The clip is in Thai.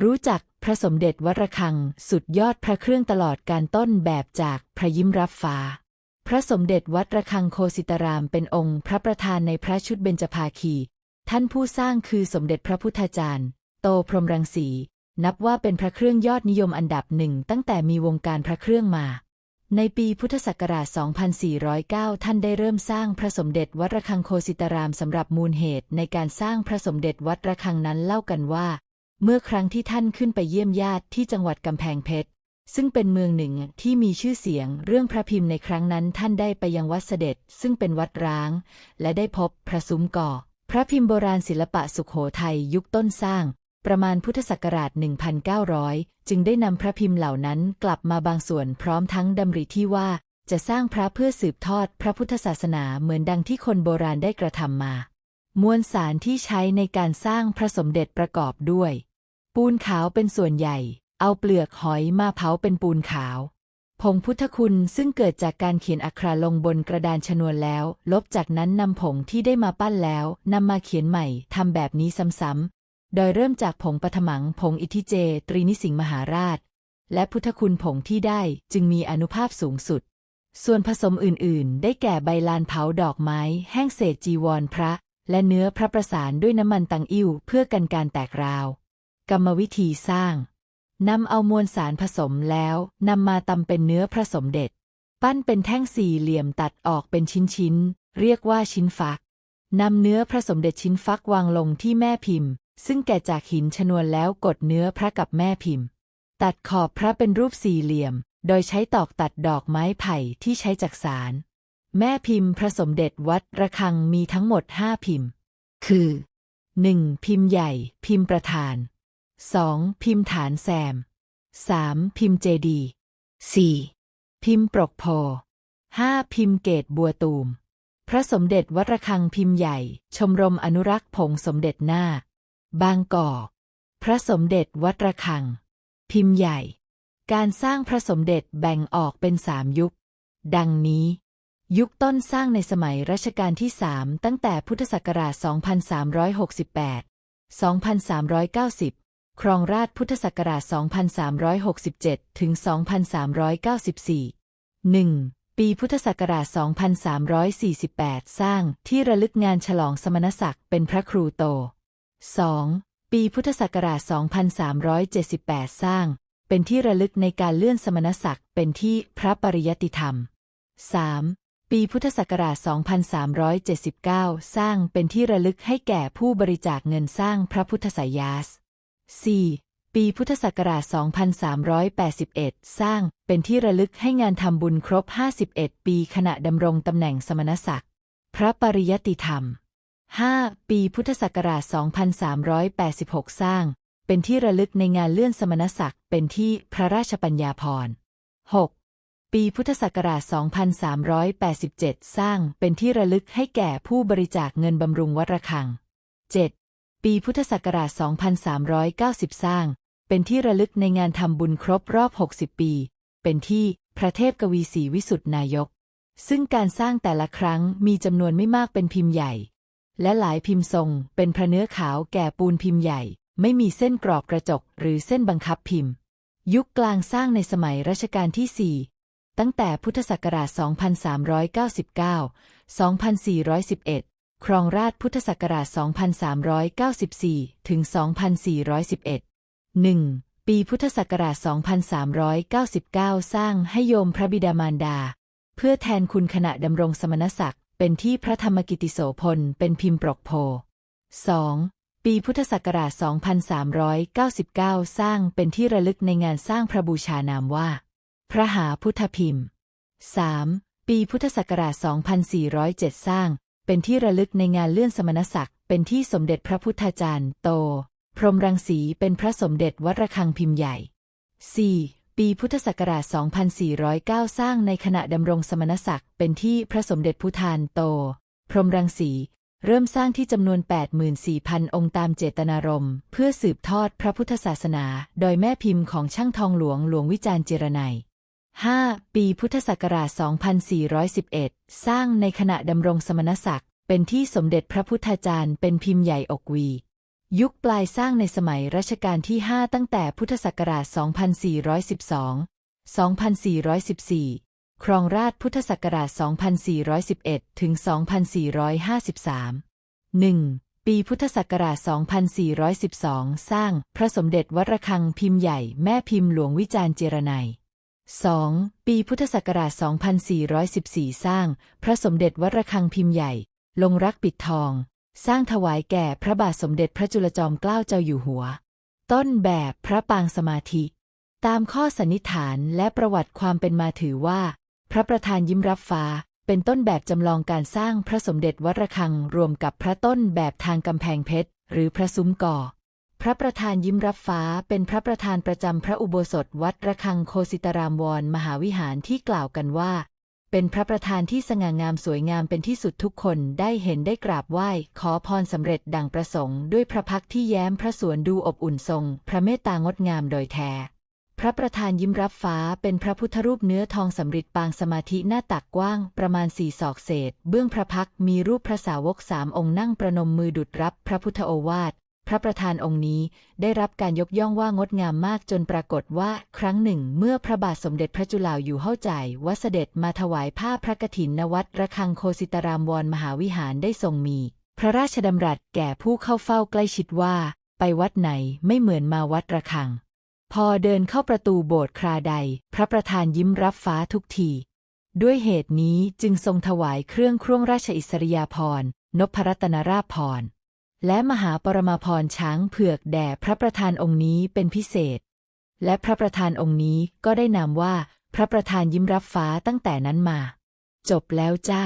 รู้จักพระสมเด็จวัดระฆัง สุดยอดพระเครื่องตลอดการต้นแบบจากพระยิ้มรับฟ้า พระสมเด็จวัดระฆังโคสิตารามเป็นองค์พระประธานในพระชุดเบญจภาคี ท่านผู้สร้างคือสมเด็จพระพุทธาจารย์ โตพรหมรังสี นับว่าเป็นพระเครื่องยอดนิยมอันดับหนึ่งตั้งแต่มีวงการพระเครื่องมา ในปีพุทธศักราช 2409 ท่านได้เริ่มสร้างพระสมเด็จวัดระฆังโคสิตารามสำหรับมูลเหตุในการสร้างพระสมเด็จวัดระฆังนั้นเล่ากันว่า เมื่อครั้งที่ท่านขึ้นไปเยี่ยมญาติที่จังหวัดกำแพงเพชร ซึ่งเป็นเมืองหนึ่งที่มีชื่อเสียงเรื่องพระพิมพ์ในครั้งนั้นท่านได้ไปยังวัดเสด็จ ซึ่งเป็นวัดร้าง และได้พบพระซุ้มก่อ พระพิมพ์โบราณศิลปะสุขโขทัยยุคต้นสร้าง ประมาณพุทธศักราช 1900 จึงได้นำพระพิมพ์เหล่านั้นกลับมาบางส่วนพร้อมทั้งดำริที่ว่าจะสร้างพระเพื่อสืบทอดพระพุทธศาสนาเหมือนดังที่คนโบราณได้กระทำมา มวลสารที่ใช้ในการสร้างพระสมเด็จประกอบด้วย ปูนขาวเป็นส่วนใหญ่ เอาเปลือกหอยมาเผาเป็นปูนขาว ผงพุทธคุณซึ่งเกิดจากการเขียนอักขระลงบนกระดานชนวนแล้ว ลบจากนั้นนำผงที่ได้มาปั้นแล้วนำมาเขียนใหม่ทำแบบนี้ซ้ำๆ โดยเริ่มจากผงปฐมัง ผงอิทิเจ ตรีนิสิงมหาราช และพุทธคุณผงที่ได้จึงมีอนุภาพสูงสุด ส่วนผสมอื่นๆ ได้แก่ใบลานเผาดอกไม้ แห้งเศษจีวรพระ และเนื้อพระประสานด้วยน้ำมันตังอิ่วเพื่อกันการแตกราว กรรมวิธีสร้างนำเอามวลสารผสมแล้วนำมาตำเป็นเนื้อพระสมเด็จปั้นเป็นแท่งสี่เหลี่ยมตัดออกเป็นชิ้นๆ เรียกว่าชิ้นฟักนำเนื้อพระสมเด็จชิ้นฟักวางลงที่แม่พิมพ์ ซึ่งแกะจากหินชนวนแล้วกดเนื้อพระกับแม่พิมพ์ ตัดขอบพระเป็นรูปสี่เหลี่ยม โดยใช้ตอกตัดดอกไม้ไผ่ที่ใช้จักสาร แม่พิมพ์พระสมเด็จวัดระฆังมีทั้งหมดห้าพิมพ์ คือ 1. พิมพ์ใหญ่ พิมพ์ประธาน 2. พิมพ์ฐานแซม 3. พิมพ์เจดี 4. พิมพ์ปรกโพ 5. พิมพ์เกตบัวตูม พระสมเด็จวัดระฆังพิมพ์ใหญ่ ชมรมอนุรักษ์ผงสมเด็จหน้าบางกอกพระสมเด็จวัดระฆัง พิมพ์ใหญ่ การสร้างพระสมเด็จแบ่งออกเป็นสามยุค ดังนี้ ยุคต้นสร้างในสมัยรัชกาลที่สามตั้งแต่พุทธศักราช 2368 2390 ครองราชพุทธศักราช 2367 ถึง 2394 1. ปีพุทธศักราช 2348 สร้างที่ระลึกงานฉลองสมณศักดิ์เป็นพระครูโต 2. ปีพุทธศักราช 2378 สร้าง เป็นที่ระลึกในการเลื่อนสมณศักดิ์เป็นที่พระปริยติธรรม 3. ปีพุทธศักราช 2379 สร้างเป็นที่ระลึกให้แก่ผู้บริจาคเงินสร้างพระพุทธสายาส 4. ปีพุทธศักราช 2381 สร้างเป็นที่ระลึกให้งานทำบุญครบ 51 ปีขณะดำรงตำแหน่งสมณศักดิ์ พระปริยติธรรม 5. ปีพุทธศักราช 2386 สร้าง เป็นที่ระลึกในงานเลื่อนสมณศักดิ์เป็นที่พระราชปัญญาภรณ์ 6. ปีพุทธศักราช 2387 สร้างเป็นที่ระลึกให้แก่ผู้บริจาคเงินบำรุงวัดระฆัง 7. ปีพุทธศักราช 2390 สร้าง เป็นที่ระลึกในงานทำบุญครบรอบ 60 ปี เป็นที่พระเทพกวีศรีวิสุทธนายก ซึ่งการสร้างแต่ละครั้งมีจำนวนไม่มากเป็นพิมพ์ใหญ่ และหลายพิมพ์ทรง เป็นพระเนื้อขาวแก่ปูนพิมพ์ใหญ่ ไม่มีเส้นกรอบกระจกหรือเส้นบังคับพิมพ์ ยุคกลางสร้างในสมัยรัชกาลที่ 4 ตั้งแต่พุทธศักราช 2399 2411 ครองราชพุทธศักราช 2394 ถึง 2411 1. ปีพุทธศักราช 2399 สร้างให้โยมพระบิดามารดา เพื่อแทนคุณขณะดำรงสมณศักดิ์เป็นที่พระธรรมกิติโสพลเป็นพิมพ์ปรกโพ 2. ปีพุทธศักราช 2399 สร้างเป็นที่ระลึกในงานสร้างพระบูชานามว่า พระหาพุทธพิมพ์ 3. ปีพุทธศักราช 2407 สร้าง เป็นที่ระลึกในงานเลื่อนสมณศักดิ์เป็นที่สมเด็จพระพุทธาจารย์ โต พรหมรังสีเป็นพระสมเด็จวัดระฆังพิมพ์ใหญ่ 4. ปีพุทธศักราช 2409 สร้างในขณะดำรงสมณศักดิ์เป็นที่พระสมเด็จพุทธานโต พรหมรังสีเริ่มสร้างที่จำนวน 84,000 องค์ตามเจตนารมณ์ เพื่อสืบทอดพระพุทธศาสนา โดยแม่พิมพ์ของช่างทองหลวงหลวงวิจารณ์เจรไนย 5. ปีพุทธศักราช 2411 สร้างในขณะดำรงสมณศักดิ์ เป็นที่สมเด็จพระพุทธาจารย์เป็นพิมพ์ใหญ่อกวี ยุคปลายสร้างในสมัยรัชกาลที่ 5 ตั้งแต่พุทธศักราช 2412 2414 ครองราชพุทธศักราช 2411 ถึง 2453 1. ปีพุทธศักราช 2412 สร้างพระสมเด็จวัดระฆังพิมพ์ใหญ่แม่พิมพ์หลวงวิจารณ์เจรไนย 2. ปีพุทธศักราช 2414 สร้าง พระสมเด็จวัดระฆังพิมพ์ใหญ่ ลงรักปิดทอง สร้างถวายแก่พระบาทสมเด็จพระจุลจอมเกล้าเจ้าอยู่หัว ต้นแบบพระปางสมาธิ ตามข้อสันนิษฐานและประวัติความเป็นมาถือว่า พระประธานยิ้มรับฟ้า เป็นต้นแบบจำลองการสร้างพระสมเด็จวัดระฆังรวมกับพระต้นแบบทางกำแพงเพชรหรือพระซุ้มก่อ พระประธานยิ้มรับฟ้าเป็นพระประธานประจำพระอุโบสถวัดระฆังโคสิตารามวรมหาวิหารที่กล่าวกันว่า เป็นพระประธานที่สง่างามสวยงามเป็นที่สุดทุกคนได้เห็นได้กราบไหว้ ขอพรสำเร็จดังประสงค์ ด้วยพระพักที่แย้มพระสวนดูอบอุ่นทรง พระเมตตางดงามโดยแท้พระประธานยิ้มรับฟ้าเป็นพระพุทธรูปเนื้อทองสำริดปางสมาธิหน้าตักกว้างประมาณสี่ศอกเศษ เบื้องพระพักมีรูปพระสาวกสามองค์นั่งประนมมือดุดรับพระพุทธโอวาท พระประธานองค์นี้ได้รับการยกย่องว่างดงามมากจนปรากฏว่าครั้งหนึ่ง เมื่อพระบาทสมเด็จพระจุฬาอยู่เฮาใจ่ายวัดเสด็จมาถวายผ้าพระกฐินนวัดระฆังโคสิตรามวรมหาวิหารได้ทรงมี พระราชดำรัสแก่ผู้เข้าเฝ้าใกล้ชิดว่า ไปวัดไหนไม่เหมือนมาวัดระฆัง พอเดินเข้าประตูโบสถ์คราใด พระประธานยิ้มรับฟ้าทุกทีด้วยเหตุนี้จึงทรงถวายเครื่องคร่วงราชอิสริยาภรณ์นพรัตนราภรณ์ และมหาปรมาภรณ์ช้างเผือกแด่พระประธานองค์นี้เป็นพิเศษ และพระประธานองค์นี้ก็ได้นามว่า พระประธานยิ้มรับฟ้าตั้งแต่นั้นมา จบแล้วจ้า